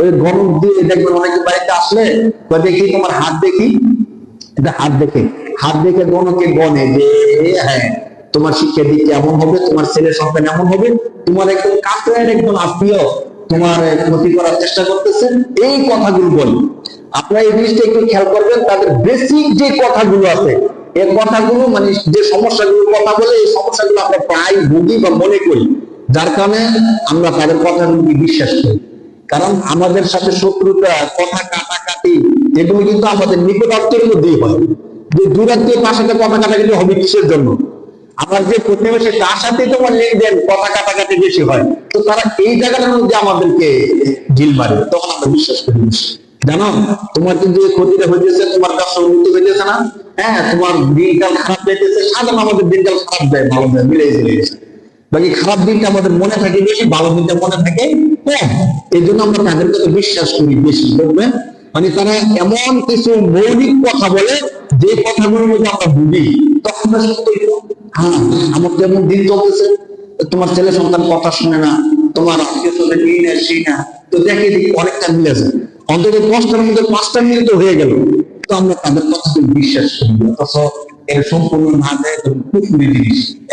ওই গণক দিয়ে দেখবেন অনেকে বাড়িতে আসলে দেখি তোমার হাত দেখি। এটা হাত দেখে। হাত দেখে গণকে গনে যে হ্যাঁ তোমার শিক্ষা দিকে এমন হবে, তোমার ছেলে সন্তান এমন হবে, তোমার একদম কাছের একজন আত্মীয় তোমার ক্ষতি করার চেষ্টা করতেছে। এই কথাগুলো বলি। আপনারা এই জিনিসটা একটু খেয়াল করবেন, তাদের বেসিক যে কথাগুলো আছে এই কথাগুলো মানে যে সমস্যাগুলো কথা বলে, এই সমস্যাগুলো আমরা প্রায় ভুগি বা মনে করি। যার কারণে আমরা তাদের কথাগুলোকে বিশ্বাস করি। কারণ আমাদের সাথে শত্রুতা, কথা কাটাকাটি, এগুলো কিন্তু আমাদের নিকটাত্মের মধ্যেই হয়। যে দূরাত্মীয় তার সাথে কথা কাটাকাটি হবে কিসের জন্য? আমার যে প্রতিবেশী, তার সাথে তোমার লেনদেন, কথা কাটাকাটি বেশি হয়। তো তারা এই জায়গাটার মধ্যে আমাদেরকে ঢিল মারে, তখন আমরা বিশ্বাস করি জানো, তোমার কিন্তু এই ক্ষতিটা হয়েছে তোমার ব্যবসা উন্নতি হয়েছে না। হ্যাঁ তোমার দিনকাল খারাপ যেতেছে সাধারণ আমাদের দিনকাল খারাপ যায়, ভালো যায় মিলে বাকি খারাপ দিনটা আমাদের মনে থাকে বেশি, ভালো দিনটা মনে থাকে কম। এই জন্য আমরা তাদের কথা বিশ্বাস করি বেশি বুঝবেন মানে তারা এমন কিছু মৌলিক কথা বলে, যে কথাগুলোর মধ্যে আমরা বুঝি তখন হ্যাঁ আমার যেমন দিন চলতেছে, তোমার ছেলে সন্তান কথা শুনে না, তোমার আত্মীয় স্বজন এই না সেই না। তো দেখে অনেকটা মিলে যায়। অন্তত দশটার মধ্যে পাঁচটা মিলে তো হয়ে গেল। তো আমরা তাদের কথাকে বিশ্বাস করি অথচ এর সম্পূর্ণ না দেয়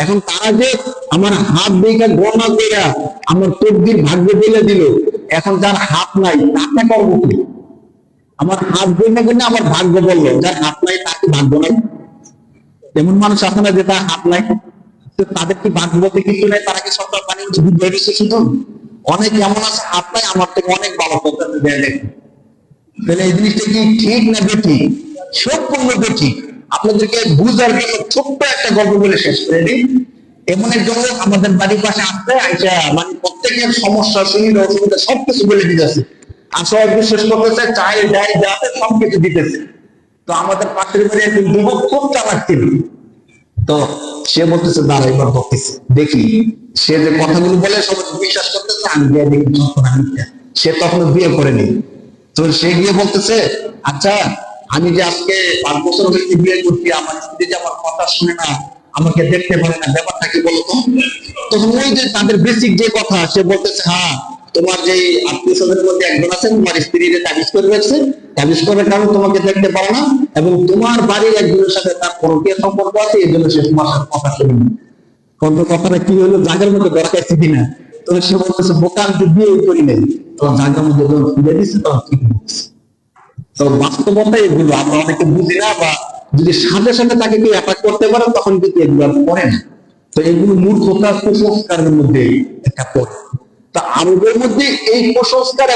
এখন তারা যে আমার হাত গণনা করে আমার ভাগ্য বলে দিল, এখন যার হাত নাই, তাকে করব আমার হাত কিনা আমার ভাগ্য বলল, যার হাত নাই, তাকে ভাগ্য নাই। এমন মানুষ আছে না যে তার হাত নাই তাদের কি ভাগ্য বলতে কিছু নাই? তারা কি সরকার পানি বেরিয়েছে শুধু অনেক এমন আছে, হাত নাই, আমার থেকে অনেক ভালো করতে দেয় তাহলে এই জিনিসটা কি ঠিক না বেঠিক? সম্পূর্ণ বেঠিক। আপনাদেরকে বুঝার জন্য ছোট্ট একটা গল্প বলে শেষ করে দিই। এমন একজন লোক আমাদের বাড়ির পাশে আসতে আইসা মানে প্রত্যেকের সমস্যা, সুবিধা, অসুবিধা সবকিছু বলে দিতেছে। আসলে বিশ্বাস করতেছে চাই ডাই যাতে সবকিছু দিতেছে। তো আমাদের পাশের বাড়ি একজন যুবক খুব চালাক ছিল তো সে বলতেছে, দাঁড়া, এবার বলতেছে দেখি, সে যে কথাগুলো বলে, সবাই বিশ্বাস করতেছে, আমি গিয়ে দেখি সে তখন বিয়ে করেনি। তো সে গিয়ে বলতেছে আচ্ছা আমি যে আজকে পাঁচ বছর হয়েছে বিয়ে করছি, আমার স্ত্রী যে আমার কথা শুনে না, আমাকে দেখতে পারে না, ব্যাপারটা কি বলতো? তখন ওই যে তাদের বেসিক যে কথা, সে বলতেছে হ্যাঁ তোমার যে আত্মীয় স্বজনের মধ্যে একজন আছে, তোমার স্ত্রী যে তাবিজ করে রাখছে, তাবিজ করার কারণে তোমাকে দেখতে পারে না এবং তোমার বাড়ির একজনের সাথে তার পরকীয় সম্পর্ক আছে, এই জন্য সে তোমার সাথে কথা শুনি কত কথাটা কি হলো? জায়গার মধ্যে দরকার ছিল না তো সে বলতেছে বোকা আমি বিয়ে করি নাই। তো জায়গার মধ্যে ফিরে দিচ্ছে তখন ঠিক হচ্ছে তো বাস্তবতা এগুলো, আমরা অনেকে বুঝি না বা যদি সাথে সাথে তাকে কেউ অ্যাটাক করতে পারে, তখন কিন্তু এগুলো আর পড়ে না। তো এগুলো মূর্খতার কুসংস্কারের মধ্যে একটা পড়ে তা আরবের মধ্যে এই কুসংস্কার